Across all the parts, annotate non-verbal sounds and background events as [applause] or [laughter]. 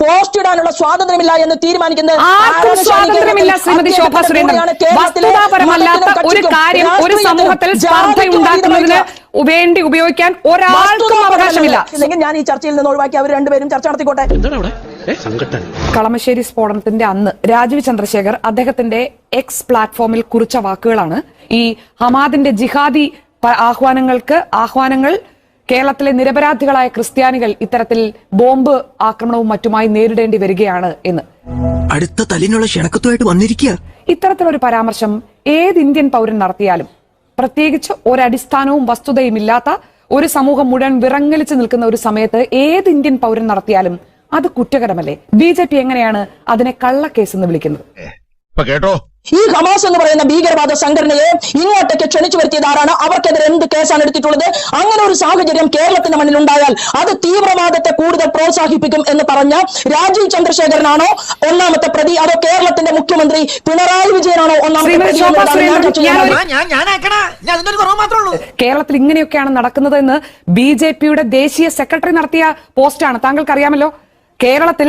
Post ഇടാനുള്ള സ്വാതന്ത്ര്യമില്ല എന്ന് തീരുമാനിക്കുന്നത് ആർക്കും ആരാണ് സ്വാതന്ത്ര്യമില്ല ശ്രീമതി ശോഭ സുരേന്ദ്രൻ. വസ്തുതാപരമല്ലാത്ത ഒരു കാര്യം ഒരു സമൂഹത്തിൽ വേണ്ടി ഉപയോഗിക്കാൻ ഒരാൾക്കും അവകാശമില്ല. ഇല്ലെങ്കിൽ ഞാൻ ഈ ചർച്ചയിൽ നിന്ന് ഒഴിവാക്കി അവർ രണ്ടുപേരും ചർച്ച നടത്തിക്കോട്ടെ. കളമശ്ശേരി സ്ഫോടനത്തിന്റെ അന്ന് രാജീവ് ചന്ദ്രശേഖർ അദ്ദേഹത്തിന്റെ എക്സ് പ്ലാറ്റ്ഫോമിൽ കുറിച്ച വാക്കുകളാണ്. ഈ ഹമാദിന്റെ ജിഹാദി ആഹ്വാനങ്ങൾക്ക് ആഹ്വാനങ്ങൾ കേരളത്തിലെ നിരപരാധികളായ ക്രിസ്ത്യാനികൾ ഇത്തരത്തിൽ ബോംബ് ആക്രമണവും മറ്റുമായി നേരിടേണ്ടി വരികയാണ് എന്ന്. അടുത്ത തലിനുള്ള ക്ഷണക്കത്തുമായിട്ട് വന്നിരിക്കുക. ഇത്തരത്തിലൊരു പരാമർശം ഏത് ഇന്ത്യൻ പൗരൻ നടത്തിയാലും പ്രത്യേകിച്ച് ഒരടിസ്ഥാനവും വസ്തുതയും ഇല്ലാത്ത ഒരു സമൂഹം മുഴുവൻ വിറങ്ങലിച്ചു നിൽക്കുന്ന ഒരു സമയത്ത് ഏത് ഇന്ത്യൻ പൗരൻ നടത്തിയാലും അത് കുറ്റകരമല്ലേ? ബി ജെ പി എങ്ങനെയാണ് അതിനെ കള്ളക്കേസ് എന്ന് വിളിക്കുന്നത് ഇപ്പൊ കേട്ടോ? ഈ ഹമാസ് എന്ന് പറയുന്ന ഭീകരവാദ സംഘടനയെ ഇങ്ങോട്ടേക്ക് ക്ഷണിച്ചു വരുത്തിയത് ആരാണ്? അവർക്കെതിരെ എന്ത് കേസാണ് എടുത്തിട്ടുള്ളത്? അങ്ങനെ ഒരു സാഹചര്യം കേരളത്തിന്റെ മണ്ണിൽ ഉണ്ടായാൽ അത് തീവ്രവാദത്തെ കൂടുതൽ പ്രോത്സാഹിപ്പിക്കും എന്ന് പറഞ്ഞ രാജീവ് ചന്ദ്രശേഖരനാണോ ഒന്നാമത്തെ പ്രതി? അതോ കേരളത്തിന്റെ മുഖ്യമന്ത്രി പിണറായി വിജയനാണോ ഒന്നാമത്തെ പ്രതി ഞാൻ ഞാൻ ഞാൻ ഞാനാക്കണ ഞാൻ അതിന്റെ ഒരു കുറവ് കേരളത്തിൽ ഇങ്ങനെയൊക്കെയാണ് നടക്കുന്നത് എന്ന് ബി ജെ പിയുടെ ദേശീയ സെക്രട്ടറി നടത്തിയ പോസ്റ്റാണ്. താങ്കൾക്ക് അറിയാമല്ലോ കേരളത്തിൽ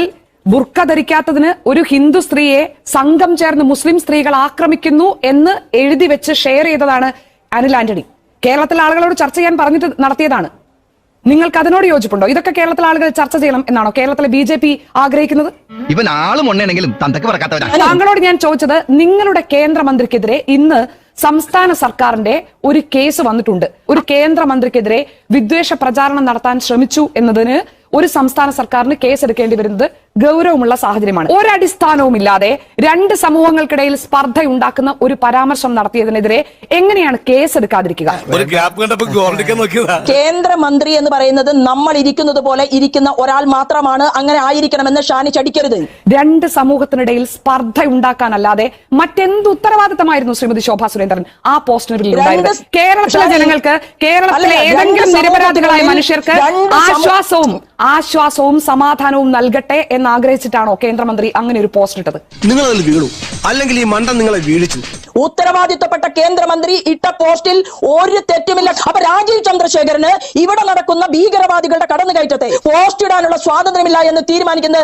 ബുർക്ക ധരിക്കാത്തതിന് ഒരു ഹിന്ദു സ്ത്രീയെ സംഘം ചേർന്ന് മുസ്ലിം സ്ത്രീകൾ ആക്രമിക്കുന്നു എന്ന് എഴുതി വെച്ച് ഷെയർ ചെയ്തതാണ് അനിൽ ആന്റണി. കേരളത്തിലെ ആളുകളോട് ചർച്ച ചെയ്യാൻ പറഞ്ഞിട്ട് നടത്തിയതാണ്. നിങ്ങൾക്ക് അതിനോട് യോജിപ്പുണ്ടോ? ഇതൊക്കെ കേരളത്തിലെ ആളുകൾ ചർച്ച ചെയ്യണം എന്നാണോ? കേരളത്തിലെ ബി ജെ പി ആഗ്രഹിക്കുന്നത്? ഇവൻ താങ്കളോട് ഞാൻ ചോദിച്ചത് നിങ്ങളുടെ കേന്ദ്രമന്ത്രിക്കെതിരെ ഇന്ന് സംസ്ഥാന സർക്കാരിന്റെ ഒരു കേസ് വന്നിട്ടുണ്ട്. ഒരു കേന്ദ്രമന്ത്രിക്കെതിരെ വിദ്വേഷ പ്രചാരണം നടത്താൻ ശ്രമിച്ചു എന്നതിന് ഒരു സംസ്ഥാന സർക്കാരിന് കേസ് എടുക്കേണ്ടി വരുന്നത് ഗൗരവമുള്ള സാഹചര്യമാണ്. ഒരടിസ്ഥാനവും ഇല്ലാതെ രണ്ട് സമൂഹങ്ങൾക്കിടയിൽ സ്പർദ്ധ ഉണ്ടാക്കുന്ന ഒരു പരാമർശം നടത്തിയതിനെതിരെ എങ്ങനെയാണ് കേസ് എടുക്കാതിരിക്കുക ഒരു ഗ്യാപ്പ് കണ്ടപ്പോ ഗോൾഡിക്കാൻ നോക്കിയതാ. കേന്ദ്രമന്ത്രി എന്ന് പറയുന്നത് നമ്മൾ ഇരിക്കുന്നത് പോലെ ഇരിക്കുന്ന ഒരാൾ മാത്രമാണ് അങ്ങനെ ആയിരിക്കണമെന്ന് ഷാനി ചടിക്കരുത്. രണ്ട് സമൂഹത്തിനിടയിൽ സ്പർദ്ധ ഉണ്ടാക്കാനല്ലാതെ മറ്റെന്ത് ഉത്തരവാദിത്തമായിരുന്നു ശ്രീമതി ശോഭാ സുരേന്ദ്രൻ? ആ പോസ്റ്റിന് കേരളത്തിലെ ജനങ്ങൾക്ക് കേരളത്തിലെ ഏതെങ്കിലും നിരപരാധികളായ മനുഷ്യർക്ക് ആശ്വാസവും ആശ്വാസവും സമാധാനവും നൽകട്ടെ എന്ന് ആഗ്രഹിച്ചിട്ടാണോ കേന്ദ്രമന്ത്രി അങ്ങനെ ഒരു പോസ്റ്റ് ഇട്ടത്? നിങ്ങൾ വീണു. അല്ലെങ്കിൽ ഈ മണ്ഡം നിങ്ങളെ വീഴിച്ചു ഉത്തരവാദിത്തപ്പെട്ട കേന്ദ്രമന്ത്രി ഇട്ട പോസ്റ്റിൽ ഒരു തെറ്റുമില്ല. അപ്പൊ രാജീവ് ചന്ദ്രശേഖരന് ഇവിടെ നടക്കുന്ന ഭീകരവാദികളുടെ കടന്നു കയറ്റത്തെ പോസ്റ്റ് ഇടാനുള്ള സ്വാതന്ത്ര്യമില്ല എന്ന് തീരുമാനിക്കുന്നത്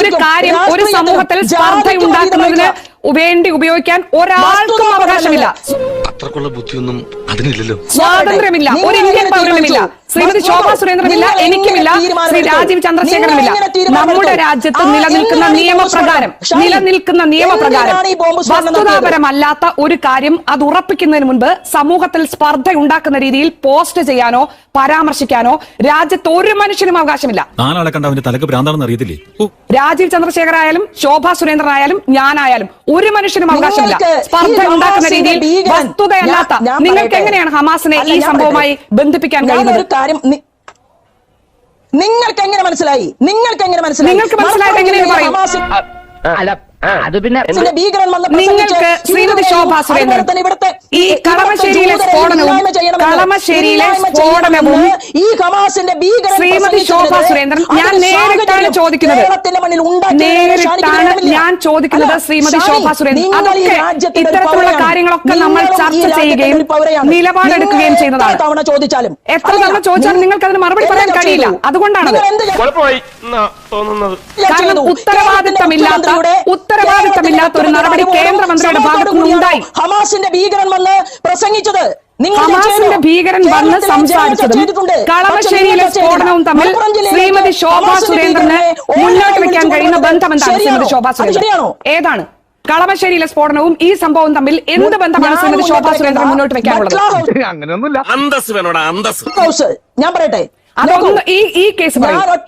ഒരു കാര്യം ഒരു സമൂഹത്തിൽ സ്പർദ്ധ ഉണ്ടാക്കുന്നതിന് വേണ്ടി ഉപയോഗിക്കാൻ ഒരാൾക്കും അവകാശമില്ല. അത്രക്കുള്ള ബുദ്ധിയൊന്നും അതിനില്ലല്ലോ. സ്വാതന്ത്ര്യമില്ല. ഒരു ഇന്ത്യൻ പൗരനുമില്ല ശ്രീമതി ശോഭാ സുരേന്ദ്രനില്ല എനിക്കുമില്ല. ശ്രീ രാജീവ് ചന്ദ്രശേഖരനില്ല? നമ്മുടെ രാജ്യത്ത് നിലനിൽക്കുന്ന നിയമപ്രകാരം നിലനിൽക്കുന്ന നിയമപ്രകാരം? വസ്തുതാപരമല്ലാത്ത ഒരു കാര്യം അത് ഉറപ്പിക്കുന്നതിന് മുൻപ് സമൂഹത്തിൽ സ്പർദ്ധ ഉണ്ടാക്കുന്ന രീതിയിൽ പോസ്റ്റ് ചെയ്യാനോ പരാമർശിക്കാനോ രാജ്യത്ത് ഒരു മനുഷ്യനും അവകാശമില്ല. നാലാളെ കണ്ട അവന്റെ തലക്ക് ഭ്രാന്താണെന്ന് അറിയത്തില്ലേ? രാജീവ് ചന്ദ്രശേഖർ ആയാലും ശോഭാ സുരേന്ദ്രൻ ആയാലും ഞാനായാലും ഒരു മനുഷ്യനും അവകാശമില്ല. നിങ്ങൾക്ക് സ്പർദ്ധ ഉണ്ടാക്കുന്ന രീതിയിൽ വസ്തുതയല്ലാത്ത നിങ്ങൾക്ക് എങ്ങനെയാണ് ഹമാസിനെ ഈ സംഭവമായി ബന്ധിപ്പിക്കാൻ കഴിയുന്നത്? നിങ്ങൾക്ക് എങ്ങനെ മനസ്സിലായി? നിങ്ങൾക്ക് എങ്ങനെ മനസ്സിലായി? നിങ്ങൾക്ക് മനസ്സിലായത് എങ്ങനെയാണ് പറയുന്നത് അല്ല അത് പിന്നെ ഭീകരൻ വന്ന് പ്രസംഗിച്ച് നിങ്ങൾക്ക് ശ്രീമതി ശോഭ സുരേന്ദ്രൻ ഇവിടുത്തെ ഈ കളമശ്ശേരിയിലെ സ്ഫോടനവും ചെയ്യണമെന്ന് കളമശ്ശേരിയിലെ സ്ഫോടനവും ഈ ഹമാസിന്റെ ശ്രീമതി ശോഭ സുരേന്ദ്രൻ ഞാൻ നേരിട്ടാണ് ചോദിക്കുന്നത്. നേരിട്ടാണ് ഞാൻ ചോദിക്കുന്നത് ശ്രീമതി ശോഭ സുരേന്ദ്രൻ അതൊക്കെ ഇത്തരത്തിലുള്ള കാര്യങ്ങളൊക്കെ നമ്മൾ ചർച്ച ചെയ്യുകയും. നിലപാടെടുക്കുകയും ചെയ്യുന്നതാണ് എത്ര തവണ ചോദിച്ചാലും എത്ര തവണ ചോദിച്ചാലും നിങ്ങൾക്ക് അതിന് മറുപടി പറയാൻ കഴിയില്ല. അതുകൊണ്ടാണ് കുഴപ്പമായി. തോന്നുന്നത്. കാരണം ഉത്തരവാദിത്തമില്ലാത്ത ഉത്തരവാദിത്തമില്ലാത്ത ഒരു നടപടി കേന്ദ്രമന്ത്രിയുടെ ഭാഗത്തു നിന്നുണ്ടായി ഹമാസിന്റെ ഭീകരൻ വന്ന് പ്രസംഗിച്ചത്. ഹമാസിന്റെ ഭീകരൻ വന്ന് സംസാരിച്ചതും കളമശ്ശേരിയിലെ സ്ഫോടനവും തമ്മിൽ ശ്രീമതി ശോഭാ സുരേന്ദ്രന് മുന്നോട്ട് വെക്കാൻ കഴിയുന്ന ബന്ധം എന്താണ് ശ്രീമതി ശോഭാ സുരേന്ദ്രൻ? ഏതാണ്? കളമശ്ശേരിയിലെ സ്ഫോടനവും ഈ സംഭവം തമ്മിൽ എന്ത് ബന്ധമാണ് ശ്രീമതി ശോഭാ സുരേന്ദ്രൻ മുന്നോട്ട് വെക്കാനുള്ളത് അങ്ങനെയൊന്നുമില്ല അന്തസ് വേണോടാ അന്തസ് ഞാൻ പറയട്ടെ. ഈ ഈ കേസ്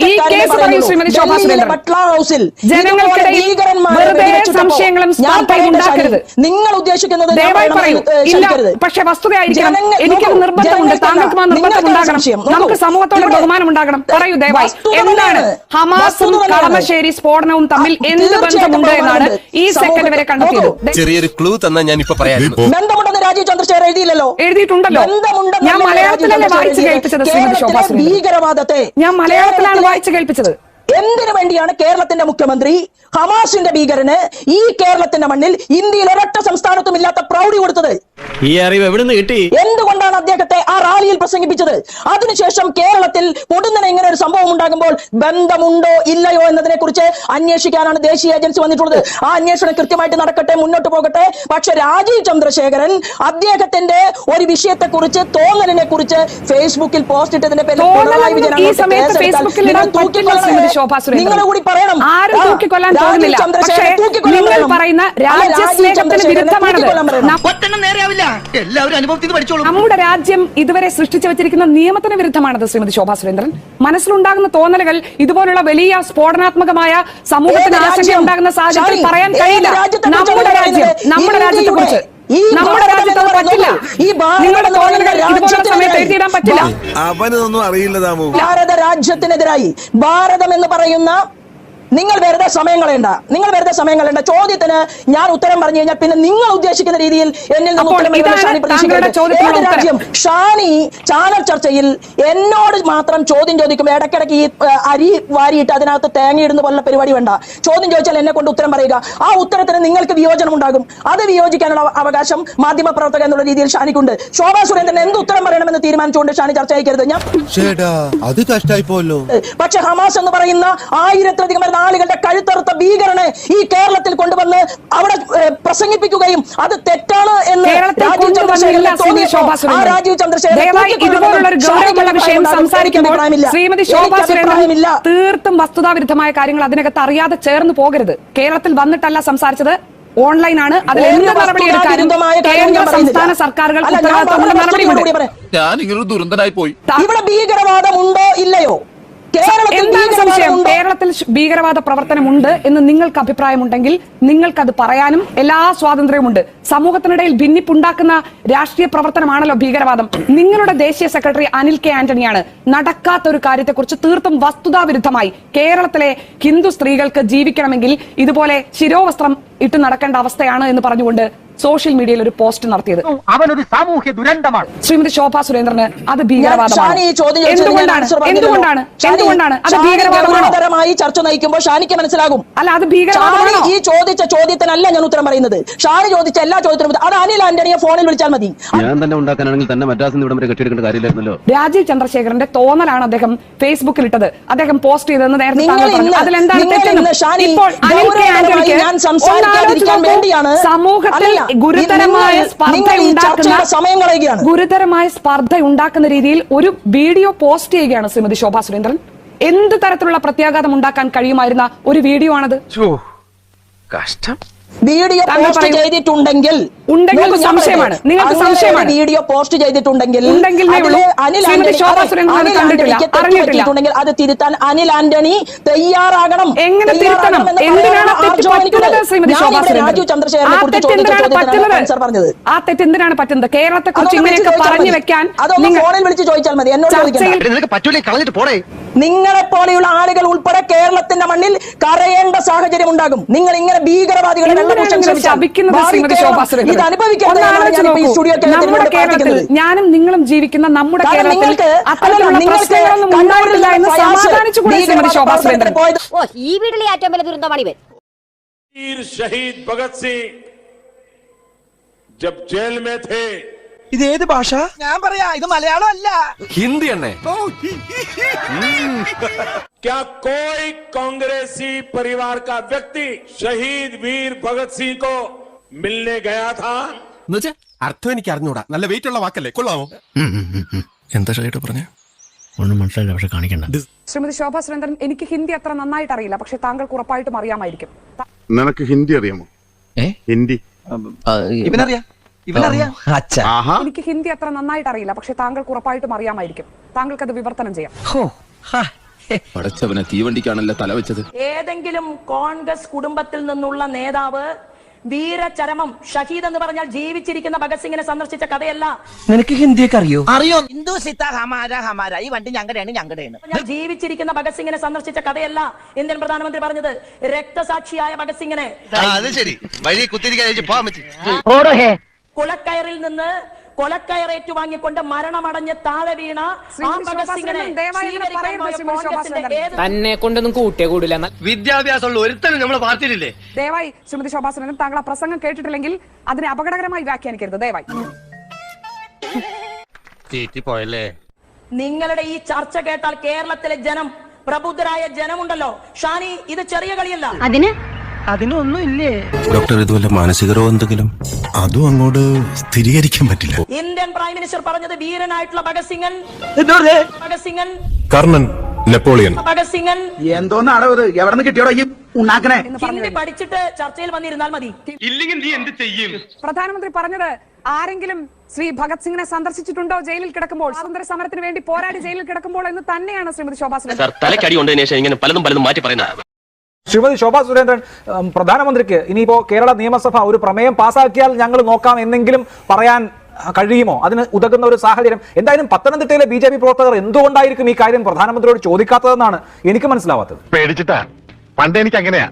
ഈ കേസ് പറയൂ ശ്രീമതി ശോഭാ സുരേന്ദ്രൻ. ഹൗസിൽ ജനങ്ങൾക്കിടയിൽ സംശയങ്ങളും ഉണ്ടാക്കരുത്. നിങ്ങൾ ഉദ്ദേശിക്കുന്നത് ദയവായി പറയൂ. ഇല്ല. പക്ഷെ വസ്തുതയായിരിക്കണം. നോക്കൂ, നിർബന്ധമുണ്ട്. താങ്കൾക്ക് ആ നിർബന്ധം ഉണ്ടാകണം. നമുക്ക് സമൂഹത്തോട് ബഹുമാനം ഉണ്ടാകണം. പറയൂ ദയവായി. എന്താണ്. ഹമാസും. കളമശ്ശേരി സ്ഫോടനവും തമ്മിൽ എന്ത് ബന്ധമുണ്ട് എന്നാണ് ഈ സെക്കൻഡ് വരെ കണ്ടെത്തിയത്. ചെറിയൊരു ക്ലൂ തന്നാ ഞാൻ ഇപ്പൊ പറയാം ബന്ധമുണ്ടെന്ന് രാജീവ് ചന്ദ്രശേഖർ എഴുതിയില്ലല്ലോ? എഴുതിയിട്ടുണ്ടല്ലോ. ഞാൻ മലയാളത്തിലല്ലേ വായിച്ച് കേൾപ്പിച്ചത് ശ്രീമതി ശോഭാ സുരേന്ദ്രൻ. ഭീകരവാദത്തെ ഞാൻ മലയാളത്തിലാണ് വായിച്ചു കേൾപ്പിച്ചത്. എന്തിനു വേണ്ടിയാണ് കേരളത്തിന്റെ മുഖ്യമന്ത്രി ഹമാസിന്റെ ഭീകരന് ഈ കേരളത്തിന്റെ മണ്ണിൽ ഇന്ത്യയിൽ ഒരൊറ്റ സംസ്ഥാനത്തും ഇല്ലാത്ത പ്രൗഢി കൊടുത്തത്? ഈ അറിവ് എവിടെ നിന്ന് കിട്ടി? എന്തുകൊണ്ടാണ് അദ്ദേഹത്തെ ആ റാലിയിൽ പ്രസംഗിപ്പിച്ചത്. അതിനുശേഷം കേരളത്തിൽ പൊടുന്നനെ ഇങ്ങനെ ഒരു സംഭവം ഉണ്ടാകുമ്പോൾ ബന്ധമുണ്ടോ ഇല്ലയോ എന്നതിനെ കുറിച്ച് അന്വേഷിക്കാനാണ് ദേശീയ ഏജൻസി വന്നിട്ടുള്ളത്. ആ അന്വേഷണം കൃത്യമായിട്ട് നടക്കട്ടെ മുന്നോട്ട് പോകട്ടെ. പക്ഷെ രാജീവ് ചന്ദ്രശേഖരൻ അദ്ദേഹത്തിന്റെ ഒരു വിഷയത്തെ കുറിച്ച് തോന്നലിനെ കുറിച്ച് ഫേസ്ബുക്കിൽ പോസ്റ്റ് ഇട്ടതിന്റെ പേരിൽ. നിങ്ങൾ കൂടി പറയണം. നിങ്ങൾ. പറയുന്ന രാജ്യസ്നേഹത്തിന് വിരുദ്ധമാണ് എല്ലാവരും അനുഭവത്തിൽ നിന്ന് പഠിച്ചോളൂ. നമ്മുടെ രാജ്യം ഇതുവരെ സൃഷ്ടിച്ചു വെച്ചിരിക്കുന്ന നിയമത്തിന് വിരുദ്ധമാണത് ശ്രീമതി ശോഭാ സുരേന്ദ്രൻ. മനസ്സിലുണ്ടാകുന്ന തോന്നലുകൾ ഇതുപോലുള്ള വലിയ സ്ഫോടനാത്മകമായ സമൂഹത്തിന് ആശങ്ക ഉണ്ടാകുന്ന സാഹചര്യത്തിൽ പറയാൻ കഴിയില്ല. നമ്മുടെ രാജ്യം നമ്മുടെ രാജ്യത്തെ കുറിച്ച് ഈ നമ്മുടെ ഭാരതം രാജ്യത്ത് അത് പറ്റില്ല. ഈ ഭാരതം നിങ്ങളുടെ എന്ന് തോന്നലുകൾ ഇതുപോലുള്ള സമയത്ത് എഴുതിയിടാൻ പറ്റില്ല. അവനൊന്നും അറിയില്ല ഭാരത രാജ്യത്തിനെതിരായി ഭാരതം എന്ന് പറയുന്ന നിങ്ങൾ വെറുതെ സമയം കളയണ്ട നിങ്ങൾ വെറുതെ സമയം കളയണ്ട ചോദ്യത്തിന് ഞാൻ ഉത്തരം പറഞ്ഞു കഴിഞ്ഞാൽ പിന്നെ നിങ്ങൾ ഉദ്ദേശിക്കുന്ന രീതിയിൽ എന്നിൽ നിന്ന്. രാജ്യം? ഷാനി ചാനൽ ചർച്ചയിൽ എന്നോട് മാത്രം ചോദ്യം ചോദിക്കുമ്പോൾ ഇടയ്ക്കിടയ്ക്ക് ഈ അരി വാരിയിട്ട് അതിനകത്ത് തേങ്ങയിടുന്ന പോലുള്ള പരിപാടി വേണ്ട. ചോദ്യം ചോദിച്ചാൽ എന്നെ കൊണ്ട് ഉത്തരം പറയുക. ആ ഉത്തരത്തിന് നിങ്ങൾക്ക് വിയോജനം ഉണ്ടാകും. അത് വിയോജിക്കാനുള്ള അവ- അവകാശം മാധ്യമ പ്രവർത്തകൻ എന്നുള്ള രീതിയിൽ ഷാനിക്കുണ്ട്. ശോഭാ സുരേന്ദ്രൻ എന്ത് ഉത്തരം പറയണമെന്ന് തീരുമാനിച്ചുകൊണ്ട് ഷാനി ചർച്ച അയക്കരുത്. ഞാൻ അത് കഷ്ടായി പക്ഷെ ഹമാസ് എന്ന് പറയുന്ന ആയിരത്തിലധികം വരുന്ന ആളുകളുടെ കഴുത്തറുത്ത ഭീകരനെ ഈ കേരളത്തിൽ കൊണ്ടുവന്ന് അവിടെ പ്രസംഗിപ്പിക്കുകയും അത് തെറ്റാണ് എന്ന് കേരളത്തിൽ രാജീവ് ചന്ദ്രശേഖരൻ ശോഭാ ആ രാജീവ് ചന്ദ്രശേഖരൻ തീർത്തും വസ്തുതാവിരുദ്ധമായ കാര്യങ്ങൾ അതിനകത്ത് അറിയാതെ ചേർന്ന് പോകരുത്. കേരളത്തിൽ വന്നിട്ടല്ല സംസാരിച്ചത്. ഓൺലൈനാണ്. അതിൽ ഒരു എന്ത് നടപടി എടുക്കാനും കേന്ദ്ര സംസ്ഥാന സർക്കാരുകൾ ഞാൻ ഇങ്ങനെ ദുരന്തനായി പോയി. ഇവിടെ ഭീകരവാദം ഉണ്ടോ ഇല്ലയോ? എന്താണ് സംശയം? കേരളത്തിൽ ഭീകരവാദ പ്രവർത്തനമുണ്ട് എന്ന് നിങ്ങൾക്ക് അഭിപ്രായമുണ്ടെങ്കിൽ നിങ്ങൾക്കത് പറയാനും എല്ലാ സ്വാതന്ത്ര്യവുമുണ്ട്. സമൂഹത്തിനിടയിൽ ഭിന്നിപ്പുണ്ടാക്കുന്ന രാഷ്ട്രീയ പ്രവർത്തനമാണല്ലോ ഭീകരവാദം. നിങ്ങളുടെ ദേശീയ സെക്രട്ടറി അനിൽ കെ ആന്റണിയാണ് നടക്കാത്ത ഒരു കാര്യത്തെക്കുറിച്ച് തീർത്തും വസ്തുതാവിരുദ്ധമായി കേരളത്തിലെ ഹിന്ദു സ്ത്രീകൾക്ക് ജീവിക്കണമെങ്കിൽ ഇതുപോലെ ശിരോവസ്ത്രം ഇട്ട് നടക്കേണ്ട അവസ്ഥയാണ് എന്ന് പറഞ്ഞുകൊണ്ട് സോഷ്യൽ മീഡിയയിൽ ഒരു പോസ്റ്റ് നടത്തിയത്. അവനൊരു സാമൂഹ്യ ദുരന്തമാണ്. ശ്രീമതി ശോഭ സുരേന്ദ്രന് അത് ഷാനി ഭീകരവാദമാണ്. ഈ ചോദ്യം ചോദിച്ചതിന് എന്തുകൊണ്ടാണ്? എന്തുകൊണ്ടാണ്? എന്തുകൊണ്ടാണ്? അത് ഭീകരവാദമായി ചർച്ച നയിക്കുമ്പോൾ ഷാനിക്ക് മനസ്സിലാകും. അല്ല അത് ഭീകരവാദമാണ്? ഈ ചോദിച്ച ചോദ്യത്തിനല്ല ഞാൻ ഉത്തരം പറയുന്നത്. ഷാനി ചോദിച്ച എല്ലാ ചോദ്യത്തിനും അത് അനിൽ ആന്റണിയെ ഫോണിൽ വിളിച്ചാൽ മതി. ഞാൻ തന്നെ ഉണ്ടാക്കാനാണെങ്കിൽ തന്നെ മദ്രാസിൽ നിന്ന് ഇവിടം വരെ കെട്ടിയെടുക്കേണ്ട കാര്യമില്ലായിരുന്നല്ലോ. രാജീവ് ചന്ദ്രശേഖരന്റെ തോന്നലാണ് അദ്ദേഹം ഫേസ്ബുക്കിൽ ഇട്ടത് അദ്ദേഹം പോസ്റ്റ് ചെയ്തതെന്ന് നേരത്തെ അതിലെന്താണ് ഇപ്പോൾ അനിൽ കെ ആന്റണിക്ക് ഞാൻ ഒന്ന് സംസാരിക്കാതിരിക്കാൻ വേണ്ടിയാണ് സമൂഹത്തിൽ ഗുരുതരമായ സ്പർദ്ധ ഉണ്ടാക്കുന്ന ഗുരുതരമായ സ്പർദ്ധ ഉണ്ടാക്കുന്ന രീതിയിൽ ഒരു വീഡിയോ പോസ്റ്റ് ചെയ്യുകയാണ് ശ്രീമതി ശോഭാ സുരേന്ദ്രൻ. എന്ത് തരത്തിലുള്ള പ്രത്യാഘാതം ഉണ്ടാക്കാൻ കഴിയുമായിരുന്ന ഒരു വീഡിയോ ആണത്? കഷ്ടം. വീഡിയോ പോസ്റ്റ് ചെയ്തിട്ടുണ്ടെങ്കിൽ ഉണ്ടെങ്കിൽ സംശയമാണ്. നിങ്ങൾക്ക് സംശയമാണ്. വീഡിയോ പോസ്റ്റ് ചെയ്തിട്ടുണ്ടെങ്കിൽ. അനിൽ ആന്റണി അതെ, തിരുത്താൻ അനിൽ ആന്റണി തയ്യാറാകണം. എങ്ങനെ തിരുത്തണം? എന്തിനാണ് രാജീവ് ചന്ദ്രശേഖരനെ കുറിച്ച് ആൻസർ പറഞ്ഞത്. ആ തെറ്റ് എന്തിനാണ് പറ്റുന്നത്? കേരളത്തെ കുറിച്ച് ഇങ്ങനെയൊക്കെ പറഞ്ഞു വെക്കാൻ അതൊന്ന് ഫോണിൽ വിളിച്ച് ചോദിച്ചാൽ മതി. എന്നോട് പറ്റൂലേ? കളഞ്ഞിട്ട് പോടേ. നിങ്ങളെ പോലെയുള്ള ആളുകൾ ഉൾപ്പെടെ കേരളത്തിന്റെ മണ്ണിൽ കരയേണ്ട സാഹചര്യം ഉണ്ടാകും നിങ്ങൾ ഇങ്ങനെ ഭീകരവാദികളെ എന്തിനാണ് വെള്ളപൂശാൻ നിങ്ങൾ ശ്രമിച്ചാൽ ശപിക്കുന്നത് ഭാവി ശ്രീമതി കേരളം ശോഭാ സുരേന്ദ്രൻ? ഇത് അനുഭവിക്കാൻ ഒന്ന് തയ്യാറാണ് ആലോചിച്ച് ഞാനിപ്പോ ഈ നോക്കൂ. സ്റ്റുഡിയോ നമ്മുടെ കേരളത്തിൽ ഞാനും നിങ്ങളും ജീവിക്കുന്ന നമ്മുടെ കാരണം കേരളത്തിൽ നിങ്ങൾക്ക് അത്തരത്തിലുള്ള അല്ലല്ല, നിങ്ങൾക്ക് പ്രശ്നങ്ങളൊന്നും കണ്ണൂരിലെ ഉണ്ടായിട്ടില്ല എന്ന് ഫയാസ് സമാധാനിച്ചുകൂടെ ശ്രീമതി ഭീകരവാദ ശോഭാ പ്രവർത്തനത്തിന് സുരേന്ദ്രൻ പോയത് ഓ ഈ വീട്ടിലെ ഏറ്റവും വലിയ ദുരന്തമാണ് ഇവൻ वीर शहीद भगत सिंह जब जेल में थे ഇത് ഏത് ഭാഷ ഞാൻ പറയാ ഇത് മലയാളം അല്ല ഹിന്ദി എണ്ണേ क्या कोई कांग्रेसी परिवार का व्यक्ति शहीद वीर भगत सिंह को मिलने गया था എന്നുവെച്ചാ അർത്ഥം എനിക്ക് അറിഞ്ഞൂടാ നല്ല വെയിറ്റ് ഉള്ള വാക്കല്ലേ കൊള്ളാമോ എന്താ ഷൈട്ട് പറഞ്ഞ ഒന്നും മനസ്സിലായില്ല പക്ഷെ കാണിക്കണ്ട ശ്രീമതി ശോഭാ സുരേന്ദ്രൻ എനിക്ക് ഹിന്ദി അത്ര നന്നായിട്ട് അറിയില്ല പക്ഷെ താങ്കൾക്ക് ഉറപ്പായിട്ടും അറിയാമായിരിക്കും നിനക്ക് ഹിന്ദി അറിയാമോ ഹിന്ദി ഇവനറിയാ ഇവനറിയാ. എനിക്ക് ഹിന്ദി അത്ര നന്നായിട്ട് അറിയില്ല പക്ഷെ താങ്കൾക്ക് ഉറപ്പായിട്ടും അറിയാമായിരിക്കും. താങ്കൾക്ക് അത് വിവർത്തനം ചെയ്യാം. പടച്ചവനെ തീവണ്ടിക്കാണല്ലോ തല വെച്ചത് ഏതെങ്കിലും കോൺഗ്രസ് കുടുംബത്തിൽ നിന്നുള്ള നേതാവ് വീരചരമം ഷഹീദ് എന്ന് പറഞ്ഞാൽ ജീവിച്ചിരിക്കുന്ന ഭഗത് സിംഗിനെ സന്ദർശിച്ച കഥയല്ല. നിനക്ക് ഹിന്ദിയൊക്കെ അറിയോ? അറിയോ? ഹിന്ദു സിത്ത ഹമാര ഹമാര. ഈ വണ്ടി ഞങ്ങളുടെയാണ് ഞങ്ങളുടെയാണ്. ഞാൻ ജീവിച്ചിരിക്കുന്ന ഭഗത് സിംഗിനെ സന്ദർശിച്ച കഥയല്ല ഇന്ത്യൻ പ്രധാനമന്ത്രി പറഞ്ഞത്. രക്തസാക്ഷിയായ ഭഗത് സിംഗിനെ. അത് ശരി. വഴി കുത്തിരിക്കാൻ പോകാൻ പറ്റി കുളക്കയറിൽ നിന്ന് കൊലക്കയറേറ്റു വാങ്ങിക്കൊണ്ട് മരണമടഞ്ഞ് താഴെ വീണ ആ ഭഗത് സിംഗിനെ തന്നെ. കൊണ്ടൊന്നും കൂട്ടിയേ കൂടില്ല വിദ്യാഭ്യാസമുള്ള ഒരുത്തനും പാർട്ടിയിലില്ലേ? ദയവായി ശ്രീമതി ശോഭാസുരനും താങ്കൾ ആ പ്രസംഗം കേട്ടിട്ടില്ലെങ്കിൽ അതിനെ അപകടകരമായി വ്യാഖ്യാനിക്കരുത്. ദയവായി. പോയല്ലേ നിങ്ങളുടെ ഈ ചർച്ച കേട്ടാൽ കേരളത്തിലെ ജനം പ്രബുദ്ധരായ ജനമുണ്ടല്ലോ. ഷാനി ഇത് ചെറിയ കളിയല്ല. അതിന് അതിനൊന്നും ഇല്ലേ ഡോക്ടർ ഇതുവല്ല മാനസിക രോഗം എന്തെങ്കിലും? അതും അങ്ങോട്ട് സ്ഥിരീകരിക്കാൻ പറ്റില്ല. ഇന്ത്യൻ പ്രൈം മിനിസ്റ്റർ പറഞ്ഞത് വീരനായിട്ടുള്ള ഭഗത് സിംഗൻ ഭഗത് സിംഗൻ കർണൻ നെപ്പോളിയൻ. ഭഗത് സിംഗൻ എന്തോന്നാണോ ഇത്? എവിടെ നിന്ന് കിട്ടിയോടോ ഈ ഉണ്ടാക്കണേ ഹിന്ദി പഠിച്ചിട്ട് ചർച്ചയിൽ വന്നിരുന്നാൽ മതി. ഇല്ലെങ്കിൽ നീ എന്ത് ചെയ്യും? പ്രധാനമന്ത്രി പറഞ്ഞത് ആരെങ്കിലും ശ്രീ ഭഗത് സിംഗിനെ സന്ദർശിച്ചിട്ടുണ്ടോ ജയിലിൽ കിടക്കുമ്പോൾ? സ്വാതന്ത്ര്യ സമരത്തിന് വേണ്ടി പോരാടി ജയിലിൽ കിടക്കുമ്പോൾ എന്ന് തന്നെയാണ് ശ്രീമതി ശോഭാ സുരേന്ദ്രൻ. തലക്കടി കൊണ്ടതിന് ശേഷം ഇങ്ങനെ പലതും പലതും മാറ്റി പറയുന്നത്. ശ്രീമതി ശോഭാ സുരേന്ദ്രൻ പ്രധാനമന്ത്രിക്ക് ഇനിയിപ്പോ കേരള നിയമസഭ ഒരു പ്രമേയം പാസാക്കിയാൽ ഞങ്ങൾ നോക്കാം എന്നെങ്കിലും പറയാൻ കഴിയുമോ? അതിന് ഉതകുന്ന ഒരു സാഹചര്യം. എന്തായാലും പത്തനംതിട്ടയിലെ ബി ജെ പി പ്രവർത്തകർ എന്തുകൊണ്ടായിരിക്കും ഈ കാര്യം പ്രധാനമന്ത്രിയോട് ചോദിക്കാത്തതെന്നാണ് എനിക്ക് മനസ്സിലാവാത്തത്. പേടിച്ചിട്ടാ. പണ്ട് എനിക്ക് അങ്ങനെയാ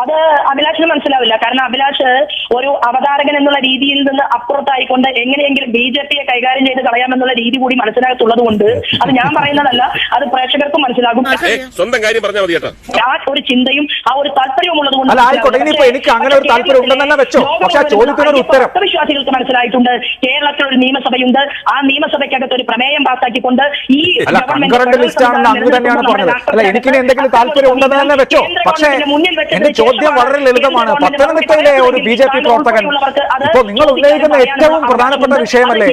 അത് അഭിലാഷിന് മനസ്സിലാവില്ല. കാരണം അഭിലാഷ് ഒരു അവതാരകൻ എന്നുള്ള രീതിയിൽ നിന്ന് അപ്പുറത്തായിക്കൊണ്ട് എങ്ങനെയെങ്കിലും ബി ജെ പിയെ കൈകാര്യം ചെയ്ത് കളയാമെന്നുള്ള രീതി കൂടി മനസ്സിലാകത്തുള്ളത് കൊണ്ട് അത് ഞാൻ പറയുന്നതല്ല അത് പ്രേക്ഷകർക്കും മനസ്സിലാകും. സ്വന്തം കാര്യം പറഞ്ഞാൽ മതി ആ ഒരു ചിന്തയും ആ ഒരു താല്പര്യവും ഉള്ളത് കൊണ്ട് അല്ല, ആയിക്കോട്ടെ. ഇനിയിപ്പോ എനിക്ക് അങ്ങനെ ഒരു താല്പര്യം ഉണ്ടെന്നല്ല വെച്ചോ. പക്ഷേ ചോദ്യത്തിനൊരു ഉത്തരം. വിശ്വാസികൾക്ക് മനസ്സിലായിട്ടുണ്ട്. കേരളത്തിൽ ഒരു നിയമസഭയുണ്ട്. ആ നിയമസഭയ്ക്കകത്ത് ഒരു പ്രമേയം പാസ്സാക്കിക്കൊണ്ട് ഈ ഗവൺമെന്റ് ലിസ്റ്റ് ആണെന്ന് അങ്ങ് തന്നെയാണ് പറഞ്ഞത്. അല്ല എനിക്കിനി എന്തെങ്കിലും താല്പര്യം ഉണ്ടെന്ന് തന്നെ വെച്ചോ പക്ഷേ എന്റെ ചോദ്യം വളരെ ലളിതമാണ്. പത്തനംതിട്ടയിലെ ഒരു ബി ജെ പി പ്രവർത്തകൻ ഇപ്പൊ നിങ്ങൾ ഉന്നയിക്കുന്ന ഏറ്റവും പ്രധാനപ്പെട്ട വിഷയമല്ലേ?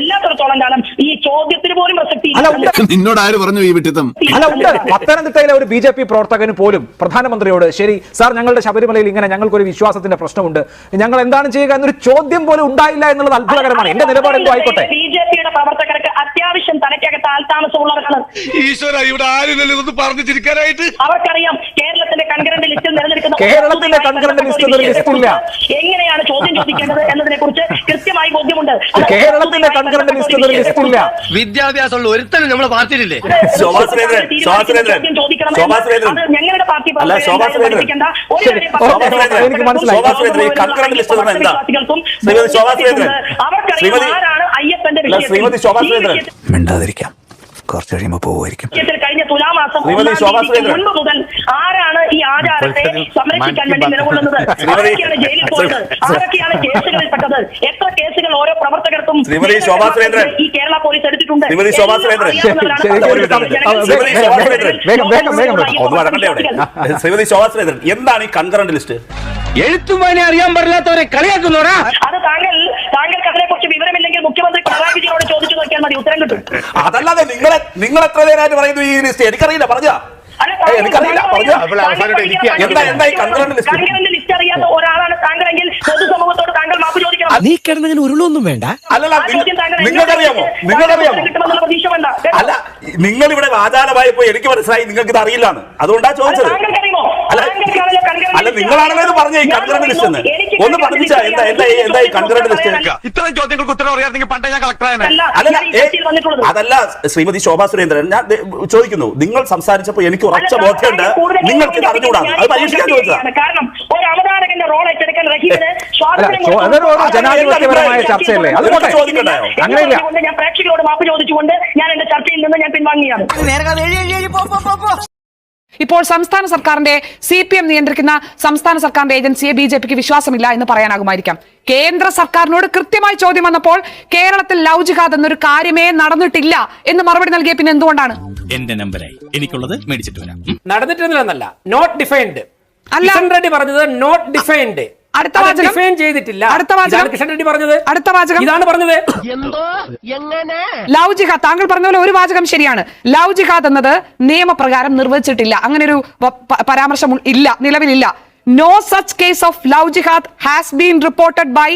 ഈ ചോദ്യത്തിന് പോലും [laughs] നിന്നോട് ആര് പറഞ്ഞു ഈ വിട്ടിത്തം? അല്ല ഉണ്ട്. പത്തനംതിട്ടയിലെ ഒരു ബി ജെ പി പ്രവർത്തകന് പോലും പ്രധാനമന്ത്രിയോട് ശരി സാർ ഞങ്ങളുടെ ശബരിമലയിൽ ഇങ്ങനെ ഞങ്ങൾക്കൊരു വിശ്വാസത്തിന്റെ പ്രശ്നമുണ്ട്. ഞങ്ങൾ എന്താണ് ചെയ്യുക എന്നൊരു ചോദ്യം പോലും ഉണ്ടായില്ല എന്നുള്ളത് അത്ഭുതകരമാണ്. എന്റെ നിലപാട് എന്തോ ആയിക്കോട്ടെ? ബി ജെ പിയുടെ പ്രവർത്തകർക്ക് അത്യാവശ്യം തലയ്ക്കകത്ത് ആൾതാമസമുള്ളവരാണ് ഈശ്വര ഇവിടെ ആരും ഇതൊന്ന് പറഞ്ഞു ചിരിക്കാനായിട്ട് അവർക്കറിയാം കേരളത്തിന്റെ കൺകറന്റ് ലിസ്റ്റിൽ നിലനിൽക്കുന്ന കേരളത്തിന്റെ എന്നൊരു list ഇല്ല. എങ്ങനെയാണ് ചോദ്യം ചോദിക്കേണ്ടത് എന്നതിനെ കുറിച്ച് കൃത്യമായി ബോധ്യമുണ്ട് കേരളത്തിന്റെ concurrent ലിസ്റ്റിൽ list ഇല്ല. വിദ്യാഭ്യാസമുള്ള ഒരുത്തനും നമ്മളെ പാർട്ടിയിലില്ലേ ശോഭാ സുരേന്ദ്രൻ, ശോഭാ സുരേന്ദ്രൻ, ശോഭാ സുരേന്ദ്രൻ. ഞങ്ങളുടെ പാർട്ടി എനിക്ക് മനസ്സിലായി. ശോഭാ സുരേന്ദ്രൻ, ഈ എന്ന് എന്താ? ശ്രീമതി ശോഭാ സുരേന്ദ്രൻ. ശ്രീമതി- ശ്രീമതി ശോഭാ സുരേന്ദ്രൻ. മിണ്ടാതിരിക്കാം. കുറച്ച് കഴിയുമ്പോ പോവുമായിരിക്കും. കഴിഞ്ഞ തുലാമാസം. മുൻപ് മുതൽ ആരാണ് ഈ ആചാരത്തെ സംരക്ഷിക്കാൻ വേണ്ടി നിലകൊള്ളുന്നത്? ആരൊക്കെയാണ് ജയിലിൽ പോയത്? ആരൊക്കെയാണ് കേസുകളിൽപ്പെട്ടത്? എത്ര കേസുകൾ ഓരോ പ്രവർത്തകർക്കും. ഈ കേരള പോലീസ് എടുത്തിട്ടുണ്ട്. ശ്രീമതി ശോഭാ സുരേന്ദ്രൻ. എന്താണ് ഈ കൺകറന്റ് ലിസ്റ്റ്? എഴുത്തുമാനെ അറിയാൻ പാടില്ലാത്തവരെ കളിയാക്കുന്നോടാ അത് താങ്കൾ താങ്കൾക്ക് അതിനെ കുറിച്ച് വിവരമില്ലെങ്കിൽ മുഖ്യമന്ത്രി പിണറായി വിജയനോട് ചോദിച്ചു നോക്കിയാൽ മതി ഉത്തരം കിട്ടും. അതല്ലാതെ നിങ്ങളെ നിങ്ങൾ എത്ര നേരമായിട്ട് പറയുന്നു ഈ ലിസ്റ്റ്? എനിക്കറിയില്ല പറഞ്ഞ. എനിക്കറിയില്ല പറഞ്ഞ. എന്താ എന്താ ഈ ലിസ്റ്റ്? ലിസ്റ്റ് അറിയാത്ത ഒരാളാണ് താങ്കളെങ്കിൽ പൊതുസമൂഹത്തോട് താങ്കൾ മാപ്പ് ചോദിക്കണം. നീ കിടന്നങ്ങനെ ഉരുളൊന്നും വേണ്ട. അല്ലല്ല നിങ്ങൾക്കറിയാമോ? നിങ്ങൾക്കറിയാമോ? കിട്ടുമെന്നുള്ള പ്രതീക്ഷ വേണ്ട. അല്ല നിങ്ങൾ ഇവിടെ ആചാരമായപ്പോ എനിക്ക് മനസ്സിലായി നിങ്ങൾക്ക് ഇത് അറിയില്ലാണ് അതുകൊണ്ടാ ചോദിച്ചത്? അല്ല അല്ല. നിങ്ങളാണല്ലോ ഇത് പറഞ്ഞ ഈ ഞാൻ ലിസ്റ്റ് എന്ന് ഒന്ന് പഠിപ്പിച്ചാ എന്താ എന്താ ഈ- എന്താ ഈ കൺഗ്രന്റ് ലിസ്റ്റ് ഇത്തരം ചോദ്യങ്ങൾക്ക് ഉത്തരം അറിയാമെങ്കിൽ പണ്ടേ ഞാൻ കളക്ടറായ അല്ല. അതല്ല ശ്രീമതി ശോഭാ സുരേന്ദ്രൻ ഞാൻ ചോദിക്കുന്നു നിങ്ങൾ സംസാരിച്ചപ്പോൾ എനിക്ക് ഉറച്ച ബോധ്യമുണ്ട് നിങ്ങൾക്ക് ഇത് അറിഞ്ഞുകൂടാണ് അത് പരീക്ഷിക്കാൻ ചോദിച്ചതാ. കാരണം ഒരു അവതാരകന്റെ റോൾ ഏറ്റെടുക്കാൻ റഹീമിന് അതൊരു ജനാധിപത്യപരമായ ചർച്ചയല്ലേ? അത് പോട്ടെ. ചോദിക്കണ്ടായോ? അങ്ങനെയില്ല. ഞാൻ പ്രേക്ഷകരോട് മാപ്പ് ചോദിച്ചുകൊണ്ട് ഞാൻ എന്റെ ചർച്ചയിൽ നിന്ന് ഞാൻ പിൻവാങ്ങിയാണ്. ഇപ്പോൾ സംസ്ഥാന സർക്കാരിന്റെ സി പി എം നിയന്ത്രിക്കുന്ന സംസ്ഥാന സർക്കാരിന്റെ ഏജൻസിയെ ബി ജെ പിക്ക് വിശ്വാസമില്ല എന്ന് പറയാനാകുമായിരിക്കാം. കേന്ദ്ര സർക്കാരിനോട് കൃത്യമായി ചോദ്യം വന്നപ്പോൾ കേരളത്തിൽ ലവ് ജിഹാദ് എന്നൊരു കാര്യമേ നടന്നിട്ടില്ല എന്ന് മറുപടി നൽകിയ പിന്നെ എന്തുകൊണ്ടാണ്? എന്റെ നമ്പറായി എനിക്കുള്ളത് മേടിച്ചിട്ട് വരാം. നടന്നിട്ടില്ലെന്നല്ല നോട്ട് ഡിഫൈൻഡ് അല്ല. പറഞ്ഞത് നോട്ട് ഡിഫൈൻഡ് അടുത്ത വാചകം. ഡിഫൈൻ ചെയ്തിട്ടില്ല. അടുത്ത വാചകം. കിഷൻ റെഡ്ഡി പറഞ്ഞത്? അടുത്ത വാചകം. ഇതാണ് പറഞ്ഞത്? ലവ് ജിഹാദ് താങ്കൾ പറഞ്ഞ പോലെ ഒരു വാചകം ശരിയാണ്. ലവ് ജിഹാദ് എന്നത് നിയമപ്രകാരം നിർവചിച്ചിട്ടില്ല അങ്ങനെ ഒരു പരാമർശം ഇല്ല നിലവിലില്ല. No such case of love jihad has been reported by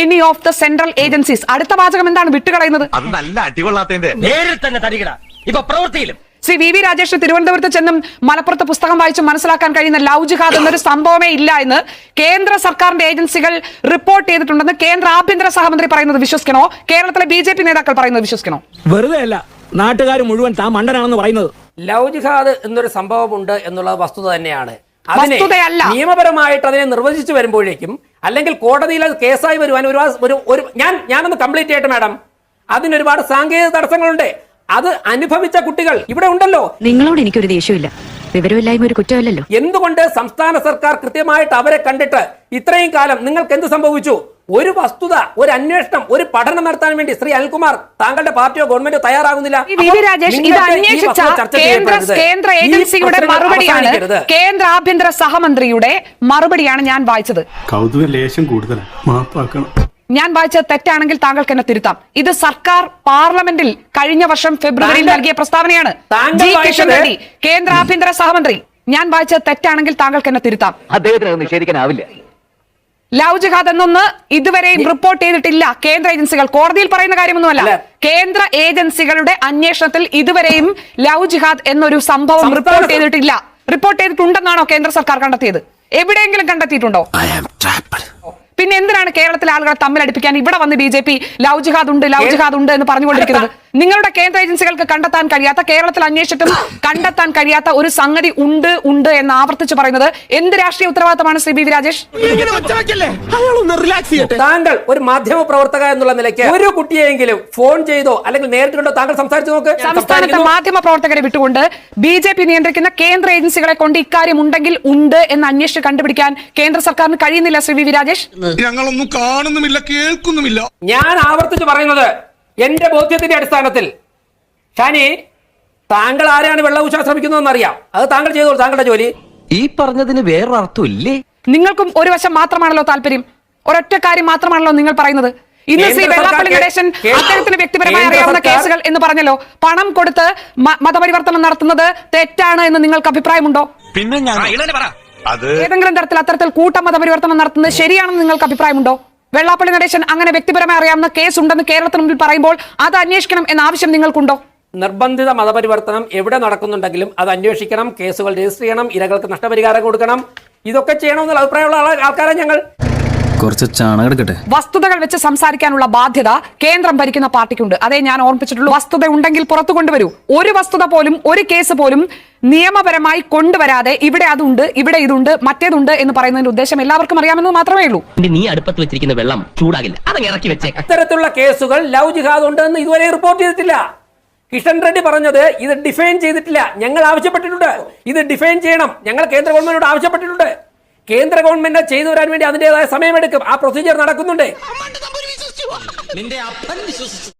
any of the central agencies അടുത്ത വാചകം എന്താണ്? വിട്ടുകളയുന്നത്? അത് നല്ല അടികൊള്ളാത്തതിന്റെ നേരിൽ തന്നെ തരികട. ഇപ്പൊ പ്രവൃത്തിയിലും. ശ്രീ വി വി രാജേഷ് തിരുവനന്തപുരത്ത് ചെന്നും മലപ്പുറത്ത് പുസ്തകം വായിച്ച് മനസ്സിലാക്കാൻ കഴിയുന്ന ലവ് ജിഹാദ് എന്നൊരു സംഭവമേ ഇല്ല എന്ന് കേന്ദ്ര സർക്കാരിന്റെ ഏജൻസികൾ റിപ്പോർട്ട് ചെയ്തിട്ടുണ്ടെന്ന് കേന്ദ്ര ആഭ്യന്തര സഹമന്ത്രി പറയുന്നത് വിശ്വസിക്കണോ? കേരളത്തിലെ ബി ജെ പി നേതാക്കൾ പറയുന്നത് വിശ്വസിക്കണോ? വെറുതെ അല്ല. നാട്ടുകാർ മുഴുവൻ താ മണ്ടനാണെന്ന് പറയുന്നത്. ലവ് ജിഹാദ് എന്നൊരു സംഭവമുണ്ട് എന്നുള്ളത് വസ്തുത തന്നെയാണ്. അതിനെ. നിയമപരമായിട്ട് അതിനെ നിർവചിച്ചു വരുമ്പോഴേക്കും അല്ലെങ്കിൽ കോടതിയിൽ അത് കേസായി വരുവാൻ ഒരു ഒരു ഒരു ഞാൻ ഞാനൊന്ന് കംപ്ലീറ്റ് ചെയ്യട്ടെ മാഡം അതിന് ഒരുപാട് സാങ്കേതിക തടസ്സങ്ങളുണ്ട്. അത് അനുഭവിച്ച കുട്ടികൾ ഇവിടെ ഉണ്ടല്ലോ. നിങ്ങളോട് എനിക്കൊരു ദേഷ്യമില്ല വിവരമില്ലായ്മ ഒരു കുറ്റമല്ലല്ലോ. എന്തുകൊണ്ട് സംസ്ഥാന സർക്കാർ കൃത്യമായിട്ട് അവരെ കണ്ടിട്ട് ഇത്രയും കാലം നിങ്ങൾക്ക് എന്ത് സംഭവിച്ചു? ഒരു വസ്തുത ഒരു അന്വേഷണം ഒരു പഠനം നടത്താൻ വേണ്ടി ശ്രീ അനിൽകുമാർ താങ്കളുടെ പാർട്ടിയോ ഗവൺമെന്റോ തയ്യാറാകുന്നില്ല. കേന്ദ്ര. ഏജൻസിയുടെ മറുപടിയാണ് കേന്ദ്ര ആഭ്യന്തര സഹമന്ത്രിയുടെ മറുപടിയാണ് ഞാൻ വായിച്ചത്. കൗതുക ലേശം കൂടുതലാണ് മാപ്പാക്കണം ഞാൻ വായിച്ചത് തെറ്റാണെങ്കിൽ താങ്കൾക്ക് എന്നെ തിരുത്താം. ഇത് സർക്കാർ പാർലമെന്റിൽ കഴിഞ്ഞ വർഷം ഫെബ്രുവരിയിൽ നൽകിയ പ്രസ്താവനയാണ്. താങ്കൾ ജി കിഷൻ വായിച്ചത് റെഡ്ഡി കേന്ദ്ര ആഭ്യന്തര സഹമന്ത്രി ഞാൻ വായിച്ചത് തെറ്റാണെങ്കിൽ താങ്കൾക്ക് എന്നെ തിരുത്താം. അദ്ദേഹത്തിന് നിഷേധിക്കാനാവില്ല. ലവ് ജിഹാദ് എന്നൊന്ന് ഇതുവരെയും റിപ്പോർട്ട് ചെയ്തിട്ടില്ല. കേന്ദ്ര ഏജൻസികൾ കോടതിയിൽ പറയുന്ന കാര്യമൊന്നുമല്ല. കേന്ദ്ര ഏജൻസികളുടെ അന്വേഷണത്തിൽ ഇതുവരെയും ലവ് ജിഹാദ് എന്നൊരു സംഭവം റിപ്പോർട്ട് ചെയ്തിട്ടില്ല. റിപ്പോർട്ട് ചെയ്തിട്ടുണ്ടെന്നാണോ കേന്ദ്ര സർക്കാർ കണ്ടെത്തിയത്? എവിടെയെങ്കിലും കണ്ടെത്തിയിട്ടുണ്ടോ? പിന്നെ എന്തിനാണ് കേരളത്തിലെ ആളുകളെ തമ്മിൽ അടുപ്പിക്കാൻ ഇവിടെ വന്ന് B J P love jihad ഉണ്ട് ലവ് ജിഹാദ് ഉണ്ട് എന്ന് പറഞ്ഞുകൊണ്ടിരിക്കുന്നത്? നിങ്ങളുടെ കേന്ദ്ര ഏജൻസികൾക്ക് കണ്ടെത്താൻ കഴിയാത്ത കേരളത്തിൽ അന്വേഷിച്ചിട്ടും കണ്ടെത്താൻ കഴിയാത്ത ഒരു സംഗതി ഉണ്ട് ഉണ്ട് എന്ന് ആവർത്തിച്ച് പറയുന്നത് എന്ത് രാഷ്ട്രീയ ഉത്തരവാദിത്തമാണ് ശ്രീ ബി വി രാജേഷ്? താങ്കൾ ഒരു മാധ്യമ പ്രവർത്തക എന്നുള്ള നിലയ്ക്ക് ഒരു കുട്ടിയെങ്കിലും ഫോൺ ചെയ്തോ അല്ലെങ്കിൽ നേരിട്ട് കണ്ടോ താങ്കൾ സംസാരിച്ചു നോക്ക്. സംസ്ഥാനത്തെ മാധ്യമ പ്രവർത്തകരെ വിട്ടുകൊണ്ട് ബി ജെ പി നിയന്ത്രിക്കുന്ന കേന്ദ്ര ഏജൻസികളെ കൊണ്ട് ഇക്കാര്യം ഉണ്ടെങ്കിൽ ഉണ്ട് എന്ന് അന്വേഷിച്ച് കണ്ടുപിടിക്കാൻ കേന്ദ്ര സർക്കാരിന് കഴിയുന്നില്ല ശ്രീ വി വി രാജേഷ്? ഞങ്ങളൊന്നും കാണുന്നുമില്ല കേൾക്കുന്നുമില്ല. ഞാൻ ആവർത്തിച്ച് പറയുന്നത് എന്റെ ബോധ്യത്തിന്റെ അടിസ്ഥാനത്തിൽ. ഷാനി താങ്കൾ ആരെയാണ് വെള്ളപൂശാൻ ശ്രമിക്കുന്നതെന്ന് അറിയാം അത് താങ്കൾ ചെയ്തോളൂ താങ്കളുടെ ജോലി. ഈ പറഞ്ഞതിന് വേറെ ഇല്ലേ? നിങ്ങൾക്കും ഒരു വശം മാത്രമാണല്ലോ താല്പര്യം. ഒരൊറ്റ കാര്യം മാത്രമാണല്ലോ നിങ്ങൾ പറയുന്നത്. ഇന്ന് ശ്രീ വെള്ളാപ്പള്ളി നടേശൻ അദ്ദേഹത്തിന് വ്യക്തിപരമായി അറിയാവുന്ന കേസുകൾ എന്ന് പറഞ്ഞല്ലോ. പണം കൊടുത്ത് മതപരിവർത്തനം നടത്തുന്നത് തെറ്റാണ് എന്ന് നിങ്ങൾക്ക് അഭിപ്രായമുണ്ടോ? പിന്നെ ഏതെങ്കിലും തരത്തിൽ അത്തരത്തിൽ കൂട്ട മതപരിവർത്തനം നടത്തുന്നത് ശരിയാണെന്ന് നിങ്ങൾക്ക് അഭിപ്രായമുണ്ടോ? വെള്ളാപ്പള്ളി നടേശൻ അങ്ങനെ വ്യക്തിപരമായി അറിയാവുന്ന കേസ് ഉണ്ടെന്ന് കേരളത്തിന് മുമ്പിൽ പറയുമ്പോൾ അത് അന്വേഷിക്കണം എന്ന ആവശ്യം നിങ്ങൾക്കുണ്ടോ? നിർബന്ധിത മതപരിവർത്തനം എവിടെ നടക്കുന്നുണ്ടെങ്കിലും അത് അന്വേഷിക്കണം കേസുകൾ രജിസ്റ്റർ ചെയ്യണം ഇരകൾക്ക് നഷ്ടപരിഹാരം കൊടുക്കണം. ഇതൊക്കെ ചെയ്യണമെന്നുള്ള അഭിപ്രായമുള്ള ആൾക്കാരാണ് ഞങ്ങൾ. കുറച്ച് ചാണകം എടുക്കട്ടെ? വസ്തുതകൾ വെച്ച് സംസാരിക്കാനുള്ള ബാധ്യത കേന്ദ്രം ഭരിക്കുന്ന പാർട്ടിക്കുണ്ട്. അതേ ഞാൻ ഓർമ്മിപ്പിച്ചിട്ടുള്ളൂ വസ്തുത ഉണ്ടെങ്കിൽ പുറത്തു കൊണ്ടുവരൂ. ഒരു വസ്തുത പോലും ഒരു കേസ് പോലും നിയമപരമായി കൊണ്ടുവരാതെ ഇവിടെ അതുണ്ട് ഇവിടെ ഇതുണ്ട് മറ്റേതുണ്ട് എന്ന് പറയുന്നതിന്റെ ഉദ്ദേശം എല്ലാവർക്കും അറിയാമെന്ന് മാത്രമേ ഉള്ളൂ. നീ അടുപ്പത്ത് വെച്ചിരിക്കുന്ന വെള്ളം ചൂടാകില്ല. അതങ്ങ് ഇറക്കി വെച്ചേക്ക ഇത്തരത്തിലുള്ള കേസുകൾ ലവ് ജിഹാദ് ഉണ്ടെന്ന് ഇതുവരെ റിപ്പോർട്ട് ചെയ്തിട്ടില്ല. കിഷൻ റെഡ്ഡി പറഞ്ഞത് ഇത് ഡിഫൈൻ ചെയ്തിട്ടില്ല. ഞങ്ങൾ ആവശ്യപ്പെട്ടിട്ടുണ്ട്. ഇത് ഡിഫൈൻ ചെയ്യണം. ഞങ്ങൾ കേന്ദ്ര ഗവൺമെന്റിനോട് ആവശ്യപ്പെട്ടിട്ടുണ്ട്. കേന്ദ്ര ഗവൺമെന്റ് ചെയ്തു വരാൻ വേണ്ടി അതിന്റേതായ സമയമെടുക്കും. ആ പ്രൊസീജിയർ നടക്കുന്നുണ്ട്.